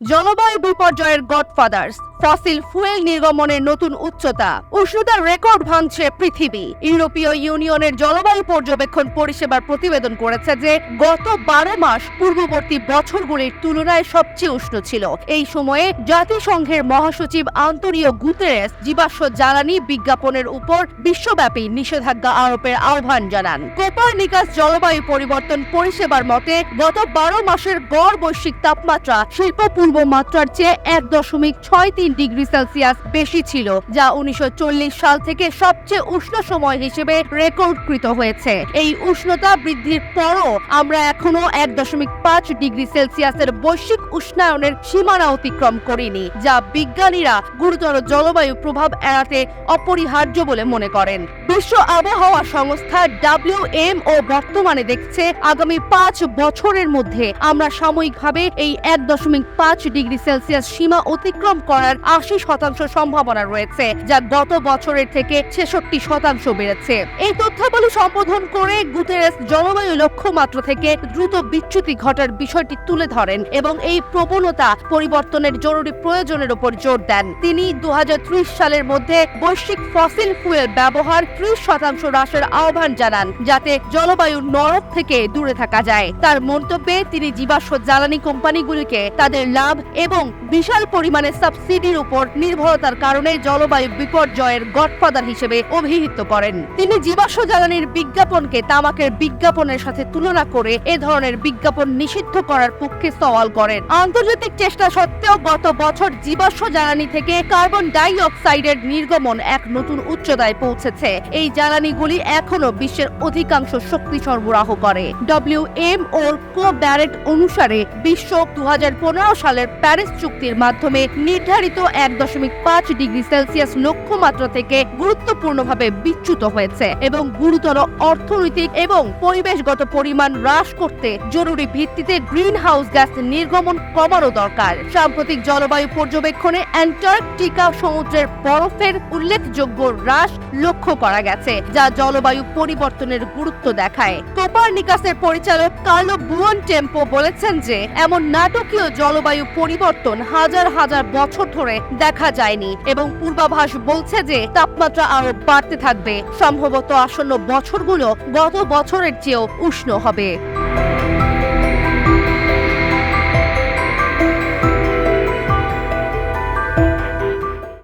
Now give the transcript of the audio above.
জলবায়ু বিপর্যয়ের গডফাদার্স। Fossil fuel নির্গমনের নতুন উচ্চতা। উষ্ণতার রেকর্ড ভাঙছে পৃথিবী। ইউরোপীয় ইউনিয়নের জলবায়ু পর্যবেক্ষণ পরিষেবার প্রতিবেদন করেছে যে, গত বারো মাস পূর্ববর্তী বছরগুলির তুলনায় সবচেয়ে উষ্ণ ছিল। এই সময়ে জাতিসংঘের মহাসচিব আন্তনিও গুতেরেস জীবাশ্ম জ্বালানি বিজ্ঞাপনের উপর বিশ্বব্যাপী নিষেধাজ্ঞা আরোপের আহ্বান জানান। কোপারনিকাস জলবায়ু পরিবর্তন পরিষেবার মতে, গত বারো মাসের গড় বৈশ্বিক তাপমাত্রা শিল্প পূর্ব মাত্রার চেয়ে এক দশমিক ছয় তিন ডিগ্রি সেলসিয়াস বেশি ছিল, যা উনিশশো সাল থেকে সবচেয়ে উষ্ণ সময় হিসেবে রেকর্ডকৃত হয়েছে। এই উষ্ণতা বৃদ্ধির পরও আমরা এখনও এক দশমিক পাঁচ ডিগ্রি সেলসিয়াসের বৈশ্বিক উষ্ণায়নের সীমানা অতিক্রম করিনি, যা বিজ্ঞানীরা গুরুতর জলবায়ু প্রভাব এড়াতে অপরিহার্য বলে মনে করেন। বিশ্ব আবহাওয়া সংস্থা ডাব্লিউ এম ও বর্তমানে দেখছে আগামী পাঁচ বছরের মধ্যে আমরা সাময়িকভাবে এই এক দশমিক পাঁচ ডিগ্রি সেলসিয়াস সীমা অতিক্রম করার আশি শতাংশ সম্ভাবনা রয়েছে, যা গত বছরের থেকে ছেষট্টি শতাংশ বেড়েছে। এই তথ্যাবলী সম্বোধন করে গুতেরেস জলবায়ু লক্ষ্যমাত্রা থেকে দ্রুত বিচ্যুতি ঘটার বিষয়টি তুলে ধরেন এবং এই প্রবণতা পরিবর্তনের জরুরি প্রয়োজনের উপর জোর দেন। তিনি দু হাজার ত্রিশ সালের মধ্যে বৈশ্বিক ফসিল ফুয়েল ব্যবহার ত্রিশ শতাংশ হ্রাসের আহ্বান জানান, যাতে জলবায়ুর নরক থেকে দূরে থাকা যায়। তার মন্তব্যে তিনি জীবাশ্ম জ্বালানি কোম্পানিগুলিকে তাদের লাভ এবং বিশাল পরিমাণে সাবসিডির উপর নির্ভরতার কারণে জলবায়ু বিপর্যয়ের গডফাদার হিসেবে অভিহিত করেন। তিনি জীবাশ্ম জ্বালানির বিজ্ঞাপনকে তামাকের বিজ্ঞাপনের সাথে তুলনা করে এ ধরনের বিজ্ঞাপন নিষিদ্ধ করার পক্ষে সওয়াল করেন। আন্তর্জাতিক চেষ্টা সত্ত্বেও গত বছর জীবাশ্ম জ্বালানি থেকে কার্বন ডাই অক্সাইডের নির্গমন এক নতুন উচ্চতায় পৌঁছেছে। এই জ্বালানিগুলি এখনও বিশ্বের অধিকাংশ শক্তি সরবরাহ করে। ডব্লিউ এম ওর কো ব্যারেট অনুসারে বিশ্ব দু সালের প্যারিস চুক্তির মাধ্যমে নির্ধারিত এক দশমিক পাঁচ ডিগ্রি সেলসিয়াস লক্ষ্যমাত্রা থেকে গুরুত্বপূর্ণভাবে বিচ্যুত হয়েছে এবং গুরুতর অর্থনৈতিক এবং পরিবেশগত পরিমাণ হ্রাস করতে জরুরি ভিত্তিতে গ্রিন হাউস গ্যাস নির্গমন কমানো দরকার। সাম্প্রতিক জলবায়ু পর্যবেক্ষণে অ্যান্টার্কটিকা সমুদ্রের বরফের উল্লেখযোগ্য হ্রাস লক্ষ্য করা গেছে, যা জলবায়ু পরিবর্তনের গুরুত্ব দেখায়। কোপারনিকাসের পরিচালক কার্লো বুয়ন টেম্পো বলেছেন যে, এমন নাটকীয় জলবায়ু পরিবর্তন হাজার হাজার বছর ধরে দেখা যায়নি এবং পূর্বাভাস বলছে যে, তাপমাত্রা আরও বাড়তে থাকবে। সম্ভবত আসন্ন বছরগুলো গত বছরের চেয়েও উষ্ণ হবে।